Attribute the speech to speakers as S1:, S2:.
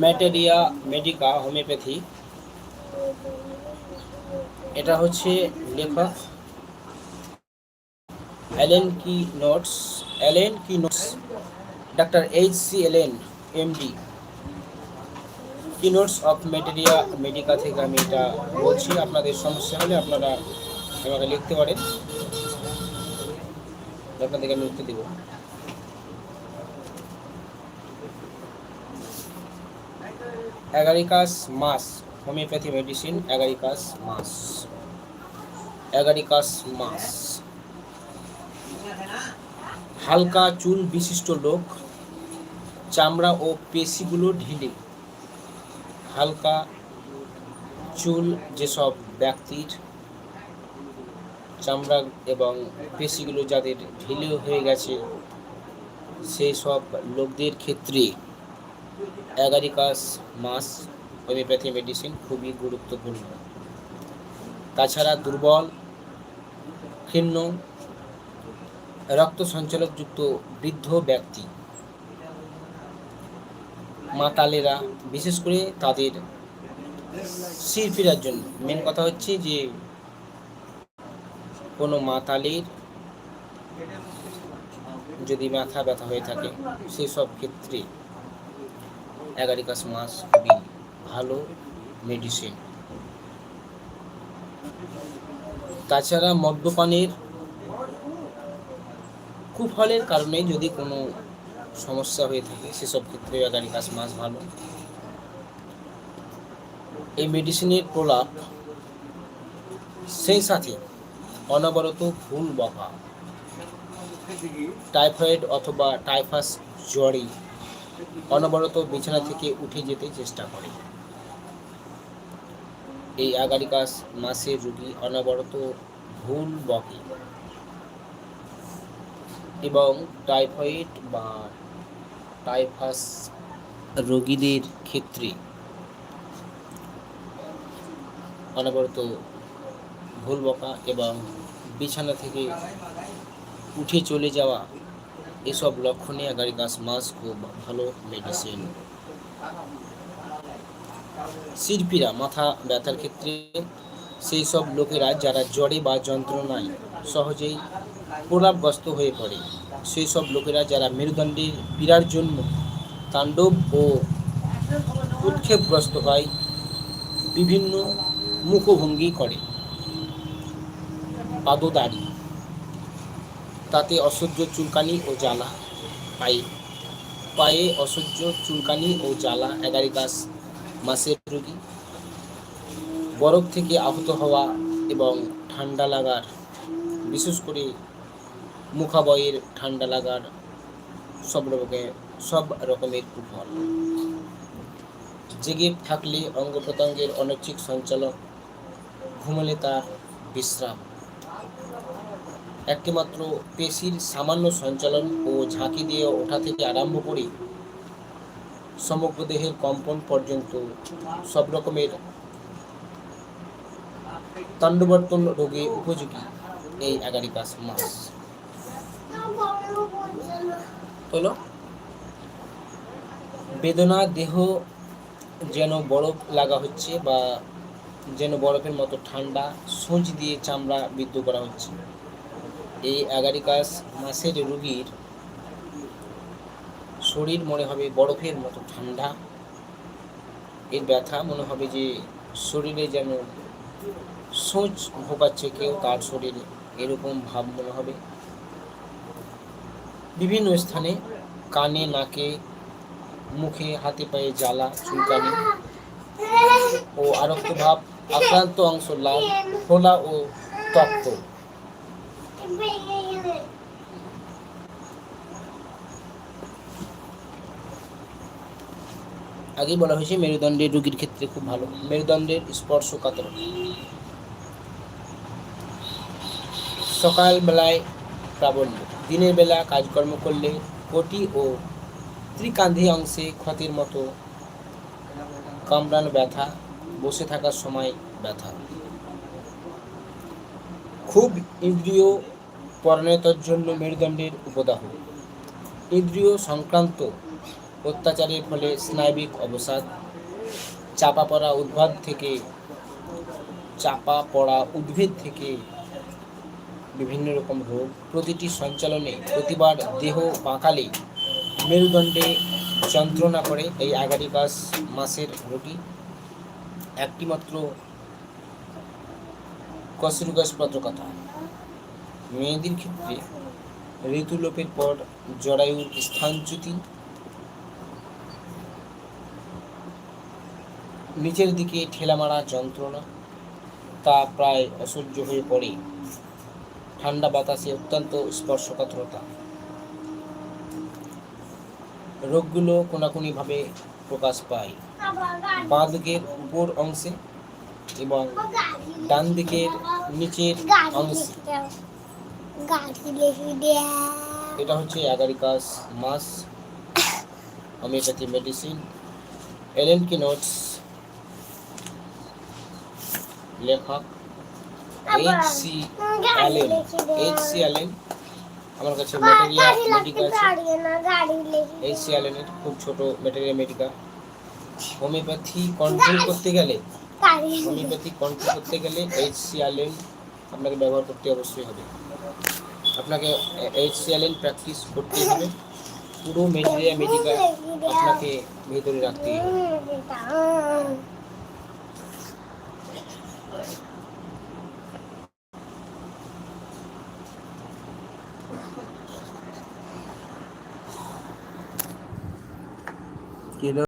S1: Materia Medica homeopathy এটা হচ্ছে লেখক Allen key notes Allen key notes doctor H C Allen MD key notes of materia medica থেকে আমি এটা বলছি। আপনাদের সমস্যা হলে আপনারা আমাকে লিখতে পারেন। আপনাদেরকে আমি উত্তর দেবো। Agaricus mus homeopathy medicine agaricus mus agaricus mus হালকা চুল বিশিষ্ট লোক, চামড়া ও পেশিগুলো ঢিলে। হালকা চুল যেসব ব্যক্তির চামড়া এবং পেশিগুলো যাদের ঢিলে হয়ে গেছে, সেই সব লোকদের ক্ষেত্রে অ্যাগারিকাস মাস হোমিওপ্যাথি মেডিসিন খুবই গুরুত্বপূর্ণ। তাছাড়া দুর্বল, ক্ষীণ রক্ত সঞ্চালকযুক্ত বৃদ্ধ ব্যক্তি মাতালেরা বিশেষ করে তাদের শির ফেরার জন্য। মেন কথা হচ্ছে যে, কোনো মাতালের যদি মাথা ব্যথা হয়ে থাকে, সেসব ক্ষেত্রে অ্যাগারিকাস মাছ খুবই ভালো মেডিসিন তাছাড়া মদ্যপানের কুফলের কারণে যদি কোনো সমস্যা হয়ে থাকে, সেসব ক্ষেত্রে অ্যাগারিকাস মাছ ভালো। এই মেডিসিনের প্রলাপ সেই সাথে অনবরত ভুল বকা টাইফয়েড অথবা টাইফাস জ্বরে অনবরত বিছানা থেকে উঠে যেতে চেষ্টা করে। এই আগারিকাস মাসের রুগী অনবরত ভুল বকে এবং টাইফয়েড বা টাইফাস রোগীদের ক্ষেত্রে অনবরত ভুল বকা এবং বিছানা থেকে উঠে চলে যাওয়া এসব লক্ষণে অ্যাগারিকাস মাস খুব ভালো মেডিসিন। শিল্পীরা মাথা ব্যথার ক্ষেত্রে সেই সব লোকেরা যারা জ্বরে বা যন্ত্রণায় সহজেই প্রলাপগ্রস্ত হয়ে পড়ে, সেই সব লোকেরা যারা মেরুদণ্ডের পীড়ার জন্য তাণ্ডব ও উৎক্ষেপগ্রস্ত হয়, বিভিন্ন মুখভঙ্গি করে। পাদদাড়ি তাতে অসহ্য চুলকানি ও জ্বালা। পায়ে পায়ে অসহ্য চুলকানি ও জ্বালা অ্যাগারিকাস মাসের রোগী। বরফ থেকে আহত হওয়া এবং ঠান্ডা লাগার, বিশেষ করে মুখাবয়ের ঠান্ডা লাগার সব রকমের সব রকমের কুফল। জেগে থাকলে অঙ্গ প্রত্যঙ্গের অনৈচ্ছিক সঞ্চালন ঘুমলে তার বিশ্রাম। একটিমাত্র পেশির সামান্য সঞ্চালন ও ঝাঁকি দিয়ে ওঠা থেকে আরম্ভ করে সমগ্র দেহের কম্পন পর্যন্ত সব রকমের তাণ্ডবর্তন রোগে উপযোগী এই অ্যাগারিকাস মাস হলো? বেদনা দেহ যেন বরফ লাগা হচ্ছে বা যেন বরফের মতো ঠান্ডা সূচ দিয়ে চামড়া বিদ্ধ করা হচ্ছে। এই অ্যাগারিকাস মাসের রুগীর শরীর মনে হবে বরফের মতো ঠান্ডা। এর ব্যথা মনে হবে যে শরীরে যেন সোচ ঢোকাচ্ছে কেউ, তার শরীরে এরকম ভাব মনে হবে। বিভিন্ন স্থানে কানে, নাকে, মুখে, হাতে পায়ে জ্বালা, চুলকানি ও আরক্ত ভাব আক্রান্ত অংশ লাল ফোলা ও তপ্ত আগেই বলা হয়েছে, মেরুদণ্ডের রোগীর ক্ষেত্রে খুব ভালো। মেরুদণ্ডের স্পর্শকাতর সকালবেলায় প্রাবল্য দিনের বেলা কাজকর্ম করলে কোটি ও ত্রিকান্ধি অংশে ক্ষতির মতো কামড়ানো ব্যথা বসে থাকার সময় ব্যথা। খুব ইন্দ্রিয় পরিণতার জন্য মেরুদণ্ডের উপদাহ। ইন্দ্রিয় সংক্রান্ত অত্যাচারের ফলে স্নায়বিক অবসাদ, চাপা পড়া উদ্ভিদ থেকে, চাপা পড়া উদ্ভিদ থেকে বিভিন্ন রকম রোগ প্রতিটি সঞ্চালনে প্রতিবার দেহ বাঁকালে মেরুদণ্ডে যন্ত্রণা করে এই অ্যাগারিকাস মাসের রোগী। একটিমাত্র কসরুগাস পত্রকথা মেয়েদের ক্ষেত্রে ঋতুলোপের পর জরায়ুর স্থানচ্যুতি নিচের দিকে ঠেলা মারা যন্ত্রণা, তা প্রায় অসহ্য হয়ে পড়ে। ঠান্ডা বাতাসে অত্যন্ত স্পর্শকাতরতা। রোগগুলো কোনাকুনিভাবে প্রকাশ পায়। বাঁ দিকের উপর অংশে এবং ডান দিকের নিচের অংশে। এটা হচ্ছে অ্যাগারিকাস মাস। হোমিওপ্যাথি মেডিসিন এলেন কি নোটস লেখক H C Allen H C Allen আমার কাছে ম্যাটেরিয়া মেডিকা আছে। এইচ সি অ্যালেনের খুব ছোট ম্যাটেরিয়া মেডিকা হোমিওপ্যাথি কন্ট্রোল করতে গেলে হোমিওপ্যাথি কন্ট্রোল করতে গেলে এইচ সি অ্যালেন আপনাকে ব্যবহার করতে অবশ্যই হবে। আপনাকে এইচ সি অ্যালেন প্র্যাকটিস করতে হবে। পুরো ম্যাটেরিয়া মেডিকা আপনাকে ভেতরে রাখতে হবে।